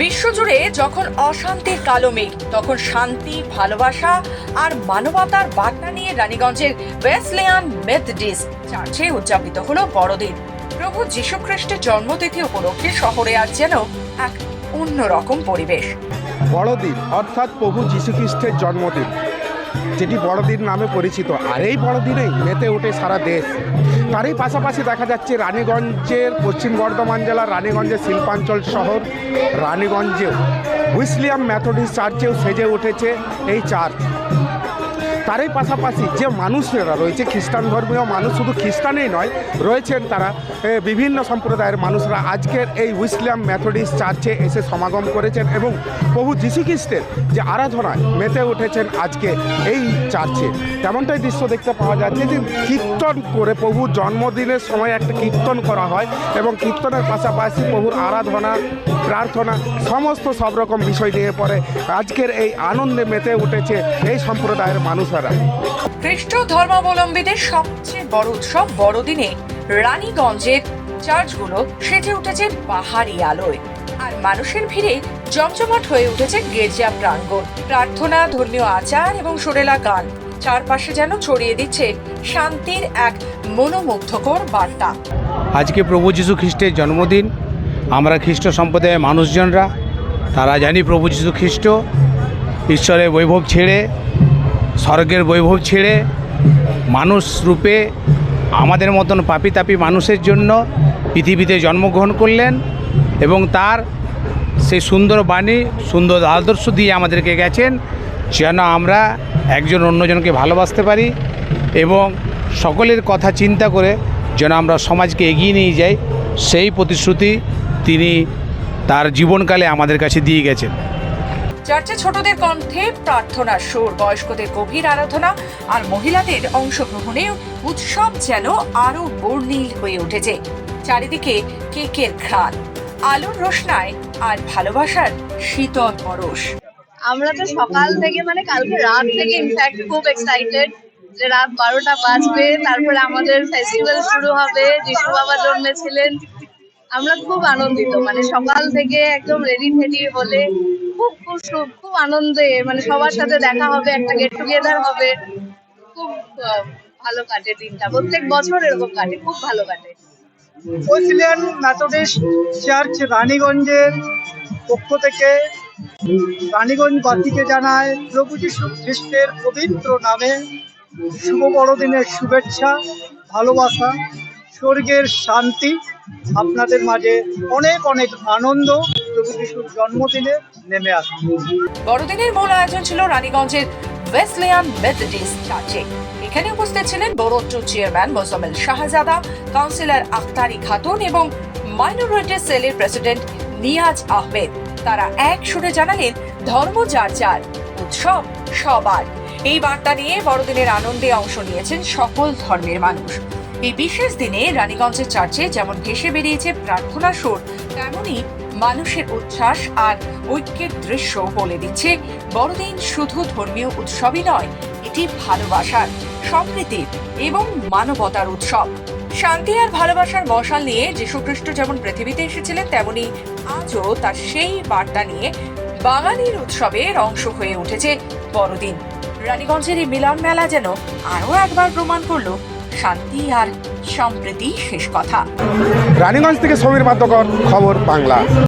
বিশ্বজুড়ে যখন অশান্তির কালো মেঘ, তখন শান্তি, ভালোবাসা আর মানবতার বার্তা নিয়ে রানীগঞ্জের ওয়েসলিয়ান মেথডিস চার্চে উদযাপিত হলো বড়দিন। প্রভু যীশুখ্রিস্টের জন্মতিথি উপলক্ষে শহরে আজ যেন এক অন্যরকম পরিবেশ। বড়দিন, অর্থাৎ প্রভু যীশুখ্রিস্টের জন্মদিন। যেটি বড়দিন নামে পরিচিত। আর এই বড়দিনেই মেতে ওঠে সারা দেশ। তারই পাশাপাশি দেখা যাচ্ছে রানীগঞ্জের পশ্চিম বর্ধমান জেলার রানীগঞ্জের শিল্পাঞ্চল শহর। রানীগঞ্জেও। হুইসলিয়াম ম্যাথোডিস্ট চার্চেও সেজে উঠেছে এই চার্চ। তারই পাশাপাশি যে মানুষেরা রয়েছে, খ্রিস্টান ধর্মীয় মানুষ শুধু খ্রিস্টানই নয়, রয়েছেন তারা বিভিন্ন সম্প্রদায়ের মানুষরা আজকের এই উইসলাম মেথডিস্ট চার্চে এসে সমাগম করেছেন এবং প্রভু যীশুখ্রিস্টের যে আরাধনায় মেতে উঠেছেন আজকে এই চার্চে। তেমনটাই দৃশ্য দেখতে পাওয়া যাচ্ছে যে কীর্তন করে প্রভুর জন্মদিনের সময় একটা কীর্তন করা হয় এবং কীর্তনের পাশাপাশি প্রভুর আরাধনা, প্রার্থনা, সমস্ত সব রকম বিষয় নিয়ে পরে আজকের এই আনন্দে মেতে উঠেছে এই সম্প্রদায়ের মানুষেরা। খ্রিস্ট ধর্মাবলম্বীদের সবচেয়ে বড় উৎসব বড়দিনে রানীগঞ্জের চার্চগুলো সেজে উঠেছে বাহারি আলোয়। আর মানুষের ভিড়ে জমজমাট হয়ে উঠেছে গির্জা প্রাঙ্গণ। প্রার্থনা ধর্মীয় আচার এবং সুরেলা গান চারপাশে যেন ছড়িয়ে দিচ্ছে শান্তির এক মনোমুগ্ধকর বার্তা। আজকে প্রভু যীশু খ্রিস্টের জন্মদিন। আমরা খ্রিস্ট সম্প্রদায়ের মানুষজনরা তারা জানি প্রভু যীশু খ্রিস্ট। ঈশ্বরের বৈভব ছেড়ে স্বর্গের বৈভব ছেড়ে মানুষ রূপে আমাদের মতন পাপি তাপি মানুষের জন্য পৃথিবীতে জন্মগ্রহণ করলেন এবং তার সেই সুন্দর বাণী, সুন্দর আদর্শ দিয়ে আমাদেরকে গেছেন যেন আমরা একজন অন্যজনকে ভালোবাসতে পারি এবং সকলের কথা চিন্তা করে যেন আমরা সমাজকে এগিয়ে নিয়ে যাই, সেই প্রতিশ্রুতি তিনি তার জীবনকালে আমাদের কাছে দিয়ে গেছেন। চার্চে ছোটদের কণ্ঠে প্রার্থনার সুর, বয়স্কদের গভীর আরাধনা আর মহিলাদের অংশগ্রহণে উৎসব যেন আরও বর্ণিল হয়ে উঠেছে। চারিদিকে কেকের ঘ্রাণ, আলোর রোশনায় আর ভালোবাসার শীতল পরশ। আমরা তো সকাল থেকে মানে কালকে রাত থেকে ইনফ্যাক্ট খুব এক্সাইটেড যে রাত বারোটা বাজবে, তারপরে আমাদের ফেস্টিভ্যাল শুরু হবে, যিশু বাবা জন্মেছিলেন আমরা খুব আনন্দিত মানে সকাল থেকে একদম রেডি ফেডি হলে খুব খুব খুব আনন্দে মানে সবার সাথে দেখা হবে, একটা গেট টুগেদার হবে। খুব ভালো কাটে দিনটা। প্রত্যেক বছর এরকম কাটে, খুব ভালো কাটে। ওয়েসলিয়ান মেথডিস্ট চার্চ রানীগঞ্জের পক্ষ থেকে রানীগঞ্জ বাতিকে জানায় প্রভু যীশু খ্রিস্টের পবিত্র নামে শুভ বড়দিনের শুভেচ্ছা, ভালোবাসা, স্বর্গের শান্তি। আপনাদের মাঝে অনেক অনেক আনন্দ, প্রভু যিশুর জন্মদিনে নেমে আসে বড়দিনের মূল আয়োজন ছিল রানীগঞ্জের ওয়েসলেয়ান মেথডিস্ট চার্চে। এখানে উপস্থিত ছিলেন বড়ট্ট চেয়ারম্যান মোজামেল শাহজাদা, কাউন্সিলর আখতারি খাতুন এবং মাইনরিটি সেলের প্রেসিডেন্ট নিয়াজ আহমেদ। তারা এক সুরে জানালেন, ধর্ম যার যার, উৎসব সবার। এই বার্তা নিয়ে বড়দিনের আনন্দে অংশ নিয়েছেন সকল ধর্মের মানুষ। এই বিশেষ দিনে রানীগঞ্জের চার্চে যেমন ভেসে বেরিয়েছে প্রার্থনা সুর তেমনই মানুষের উচ্ছ্বাস আর ঐক্যের দৃশ্য বলে দিচ্ছে বড়দিন শুধু ধর্মীয় উৎসবই নয়, এটি ভালোবাসার সম্প্রীতির এবং মানবতার উৎসব। শান্তি আর ভালোবাসার মশাল নিয়ে যীশুখ্রিস্ট যেমন পৃথিবীতে এসেছিলেন, তেমনি আজও তার সেই বার্তা নিয়ে বাঙালির উৎসবের অংশ হয়ে উঠেছে বড়দিন। রানীগঞ্জের এই মিলন মেলা যেন আরও একবার প্রমাণ করল শান্তি আর সম্প্রীতি শেষ কথা। রানীগঞ্জ থেকে সমীর মাধ্যকর খবর বাংলা।